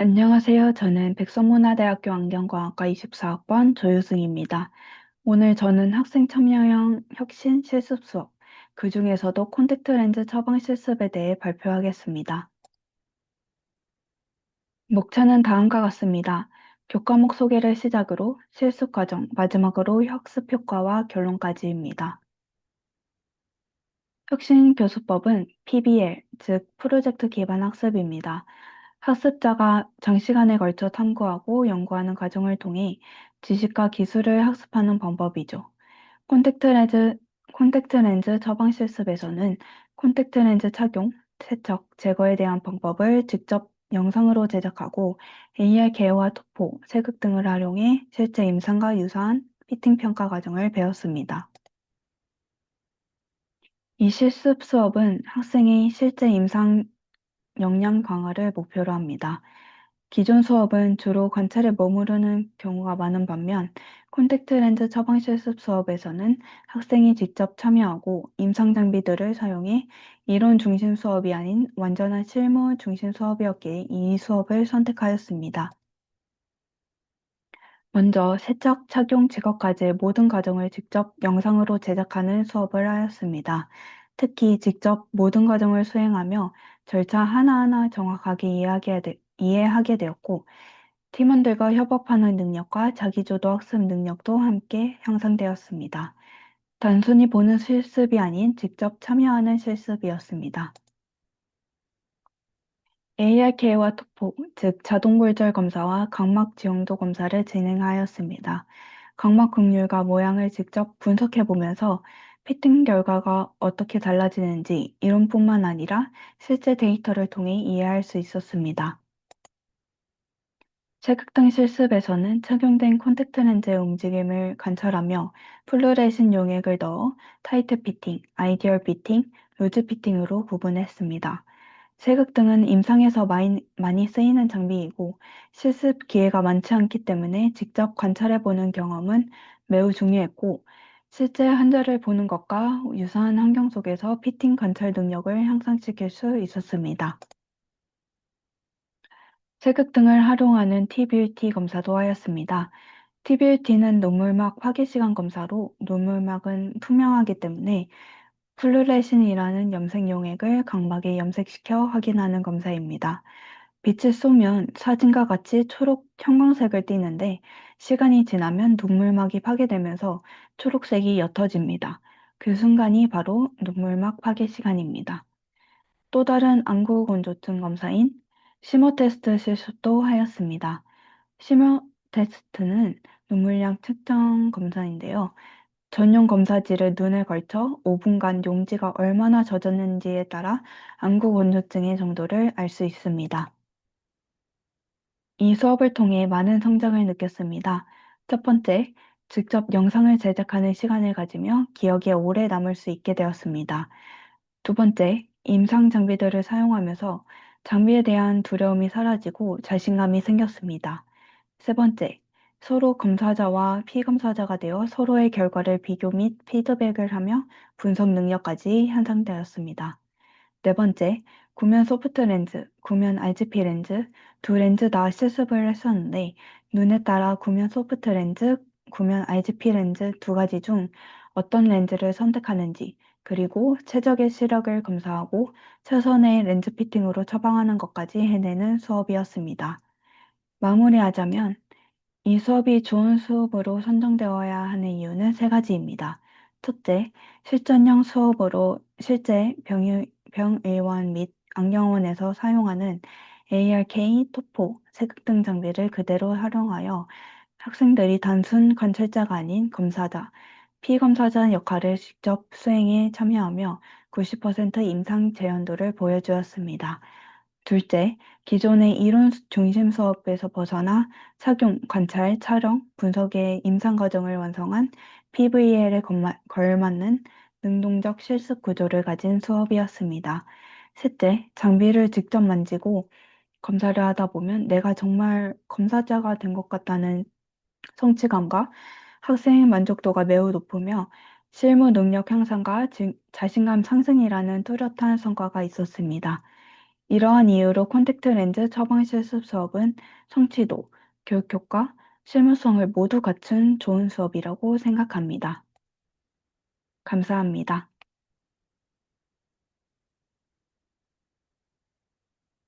안녕하세요. 저는 백성문화대학교 안경과학과 24학번 조유승입니다. 오늘 저는 학생 참여형 혁신 실습 수업, 그 중에서도 콘택트 렌즈 처방 실습에 대해 발표하겠습니다. 목차는 다음과 같습니다. 교과목 소개를 시작으로 실습 과정, 마지막으로 학습 효과와 결론까지입니다. 혁신 교수법은 PBL, 즉 프로젝트 기반 학습입니다. 학습자가 장시간에 걸쳐 탐구하고 연구하는 과정을 통해 지식과 기술을 학습하는 방법이죠. 콘택트 렌즈, 콘택트 렌즈 처방 실습에서는 콘택트 렌즈 착용, 세척, 제거에 대한 방법을 직접 영상으로 제작하고 AR 개요와 토포, 세극 등을 활용해 실제 임상과 유사한 피팅 평가 과정을 배웠습니다. 이 실습 수업은 학생의 실제 임상 역량 강화를 목표로 합니다. 기존 수업은 주로 관찰에 머무르는 경우가 많은 반면 콘택트 렌즈 처방 실습 수업에서는 학생이 직접 참여하고 임상 장비들을 사용해 이론 중심 수업이 아닌 완전한 실무 중심 수업이었기에 이 수업을 선택하였습니다. 먼저 세척, 착용, 제거까지의 모든 과정을 직접 영상으로 제작하는 수업을 하였습니다. 특히 직접 모든 과정을 수행하며 절차 하나하나 정확하게 이해하게 되었고, 팀원들과 협업하는 능력과 자기주도 학습 능력도 함께 향상되었습니다. 단순히 보는 실습이 아닌 직접 참여하는 실습이었습니다. ARK와 토포, 즉 자동굴절 검사와 각막 지형도 검사를 진행하였습니다. 각막 극률과 모양을 직접 분석해 보면서 피팅 결과가 어떻게 달라지는지 이론뿐만 아니라 실제 데이터를 통해 이해할 수 있었습니다. 체극등 실습에서는 착용된 콘택트 렌즈의 움직임을 관찰하며 플루레신 용액을 넣어 타이트 피팅, 아이디얼 피팅, 루즈 피팅으로 구분했습니다. 세극등은 임상에서 많이, 많이 쓰이는 장비이고 실습 기회가 많지 않기 때문에 직접 관찰해보는 경험은 매우 중요했고 실제 환자를 보는 것과 유사한 환경 속에서 피팅 관찰 능력을 향상시킬 수 있었습니다. 세극 등을 활용하는 TBUT 검사도 하였습니다. TBUT는 눈물막 화기시간 검사로 눈물막은 투명하기 때문에 플루레신이라는 염색 용액을 각막에 염색시켜 확인하는 검사입니다. 빛을 쏘면 사진과 같이 초록 형광색을 띠는데 시간이 지나면 눈물막이 파괴되면서 초록색이 옅어집니다. 그 순간이 바로 눈물막 파괴 시간입니다. 또 다른 안구건조증 검사인 심호 테스트 실습도 하였습니다. 심호 테스트는 눈물량 측정 검사인데요. 전용 검사지를 눈에 걸쳐 5분간 용지가 얼마나 젖었는지에 따라 안구 건조증의 정도를 알 수 있습니다. 이 수업을 통해 많은 성장을 느꼈습니다. 첫 번째, 직접 영상을 제작하는 시간을 가지며 기억에 오래 남을 수 있게 되었습니다. 두 번째, 임상 장비들을 사용하면서 장비에 대한 두려움이 사라지고 자신감이 생겼습니다. 세 번째, 서로 검사자와 피검사자가 되어 서로의 결과를 비교 및 피드백을 하며 분석 능력까지 향상되었습니다. 네 번째, 구면 소프트 렌즈, 구면 RGP 렌즈 두 렌즈 다 실습을 했었는데 눈에 따라 구면 소프트 렌즈, 구면 RGP 렌즈 두 가지 중 어떤 렌즈를 선택하는지 그리고 최적의 시력을 검사하고 최선의 렌즈 피팅으로 처방하는 것까지 해내는 수업이었습니다. 마무리하자면 이 수업이 좋은 수업으로 선정되어야 하는 이유는 세 가지입니다. 첫째, 실전형 수업으로 실제 병의, 병의원 및 안경원에서 사용하는 ARK, 토포, 세극 등 장비를 그대로 활용하여 학생들이 단순 관찰자가 아닌 검사자, 피검사자 역할을 직접 수행에 참여하며 90% 임상 재현도를 보여주었습니다. 둘째, 기존의 이론 중심 수업에서 벗어나 착용, 관찰, 촬영, 분석의 임상 과정을 완성한 PVL에 걸맞는 능동적 실습 구조를 가진 수업이었습니다. 셋째, 장비를 직접 만지고 검사를 하다 보면 내가 정말 검사자가 된 것 같다는 성취감과 학생의 만족도가 매우 높으며 실무 능력 향상과 자신감 상승이라는 뚜렷한 성과가 있었습니다. 이러한 이유로 콘택트 렌즈 처방 실습 수업은 성취도, 교육 효과, 실무성을 모두 갖춘 좋은 수업이라고 생각합니다. 감사합니다.